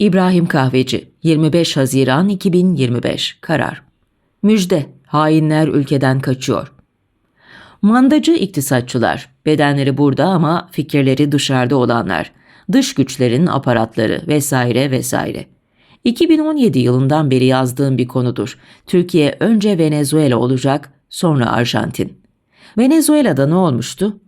İbrahim Kahveci 25 Haziran 2025 Karar Müjde Hainler ülkeden kaçıyor. Mandacı iktisatçılar, bedenleri burada ama fikirleri dışarıda olanlar, dış güçlerin aparatları vesaire vesaire. 2017 yılından beri yazdığım bir konudur. Türkiye önce Venezuela olacak, sonra Arjantin. Venezuela'da ne olmuştu?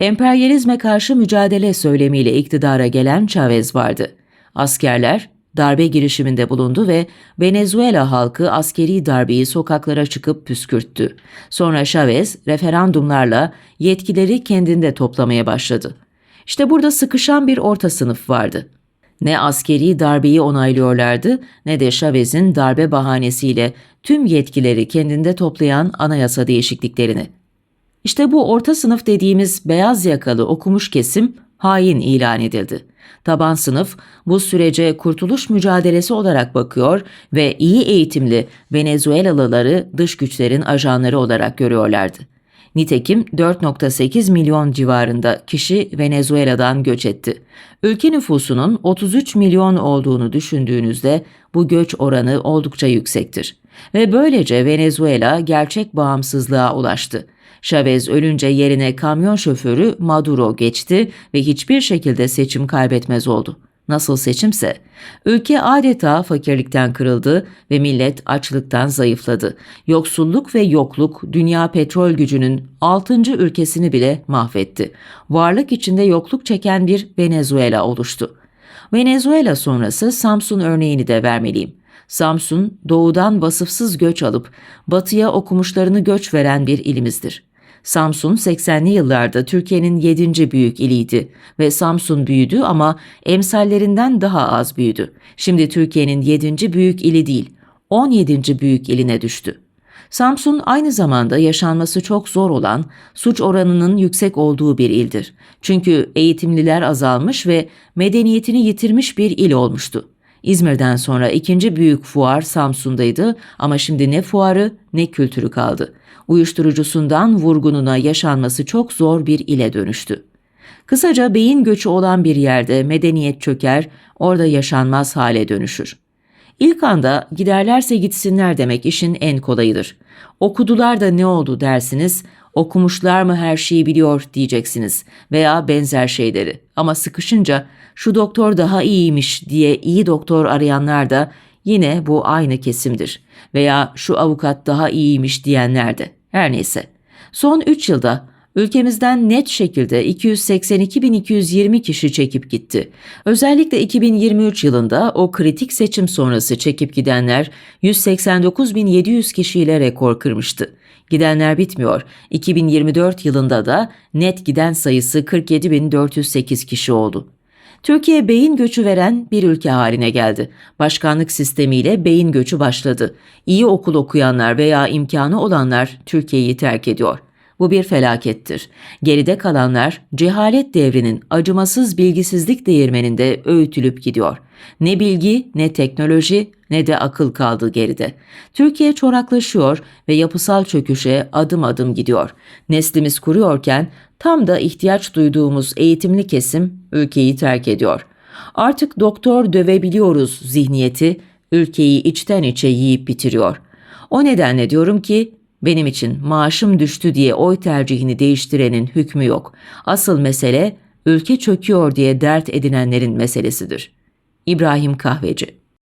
Emperyalizme karşı mücadele söylemiyle iktidara gelen Chavez vardı. Askerler darbe girişiminde bulundu ve Venezuela halkı askeri darbeyi sokaklara çıkıp püskürttü. Sonra Chavez referandumlarla yetkileri kendinde toplamaya başladı. İşte burada sıkışan bir orta sınıf vardı. Ne askeri darbeyi onaylıyorlardı ne de Chavez'in darbe bahanesiyle tüm yetkileri kendinde toplayan anayasa değişikliklerini. İşte bu orta sınıf dediğimiz beyaz yakalı okumuş kesim hain ilan edildi. Taban sınıf bu sürece kurtuluş mücadelesi olarak bakıyor ve iyi eğitimli Venezuelalıları dış güçlerin ajanları olarak görüyorlardı. Nitekim 4.8 milyon civarında kişi Venezuela'dan göç etti. Ülke nüfusunun 33 milyon olduğunu düşündüğünüzde bu göç oranı oldukça yüksektir. Ve böylece Venezuela gerçek bağımsızlığa ulaştı. Chavez ölünce yerine kamyon şoförü Maduro geçti ve hiçbir şekilde seçim kaybetmez oldu. Nasıl seçimse, ülke adeta fakirlikten kırıldı ve millet açlıktan zayıfladı. Yoksulluk ve yokluk dünya petrol gücünün 6. ülkesini bile mahvetti. Varlık içinde yokluk çeken bir Venezuela oluştu. Venezuela sonrası Samsun örneğini de vermeliyim. Samsun, doğudan vasıfsız göç alıp batıya okumuşlarını göç veren bir ilimizdir. Samsun 80'li yıllarda Türkiye'nin 7. büyük iliydi ve Samsun büyüdü ama emsallerinden daha az büyüdü. Şimdi Türkiye'nin 7. büyük ili değil, 17. büyük iline düştü. Samsun aynı zamanda yaşanması çok zor olan, suç oranının yüksek olduğu bir ildir. Çünkü eğitimliler azalmış ve medeniyetini yitirmiş bir il olmuştu. İzmir'den sonra ikinci büyük fuar Samsun'daydı ama şimdi ne fuarı ne kültürü kaldı. Uyuşturucusundan vurgununa yaşanması çok zor bir ile dönüştü. Kısaca beyin göçü olan bir yerde medeniyet çöker, orada yaşanmaz hale dönüşür. İlk anda giderlerse gitsinler demek işin en kolayıdır. Okudular da ne oldu dersiniz, okumuşlar mı her şeyi biliyor diyeceksiniz veya benzer şeyleri. Ama sıkışınca şu doktor daha iyiymiş diye iyi doktor arayanlar da yine bu aynı kesimdir. Veya şu avukat daha iyiymiş diyenler de. Her neyse. Son 3 yılda ülkemizden net şekilde 282.220 kişi çekip gitti. Özellikle 2023 yılında o kritik seçim sonrası çekip gidenler 189.700 kişiyle rekor kırmıştı. Gidenler bitmiyor. 2024 yılında da net giden sayısı 47.408 kişi oldu. Türkiye beyin göçü veren bir ülke haline geldi. Başkanlık sistemiyle beyin göçü başladı. İyi okul okuyanlar veya imkanı olanlar Türkiye'yi terk ediyor. Bu bir felakettir. Geride kalanlar cehalet devrinin acımasız bilgisizlik değirmeninde öğütülüp gidiyor. Ne bilgi, ne teknoloji, ne de akıl kaldı geride. Türkiye çoraklaşıyor ve yapısal çöküşe adım adım gidiyor. Neslimiz kuruyorken tam da ihtiyaç duyduğumuz eğitimli kesim ülkeyi terk ediyor. Artık doktor dövebiliyoruz zihniyeti ülkeyi içten içe yiyip bitiriyor. O nedenle diyorum ki benim için maaşım düştü diye oy tercihini değiştirenin hükmü yok. Asıl mesele ülke çöküyor diye dert edinenlerin meselesidir. İbrahim Kahveci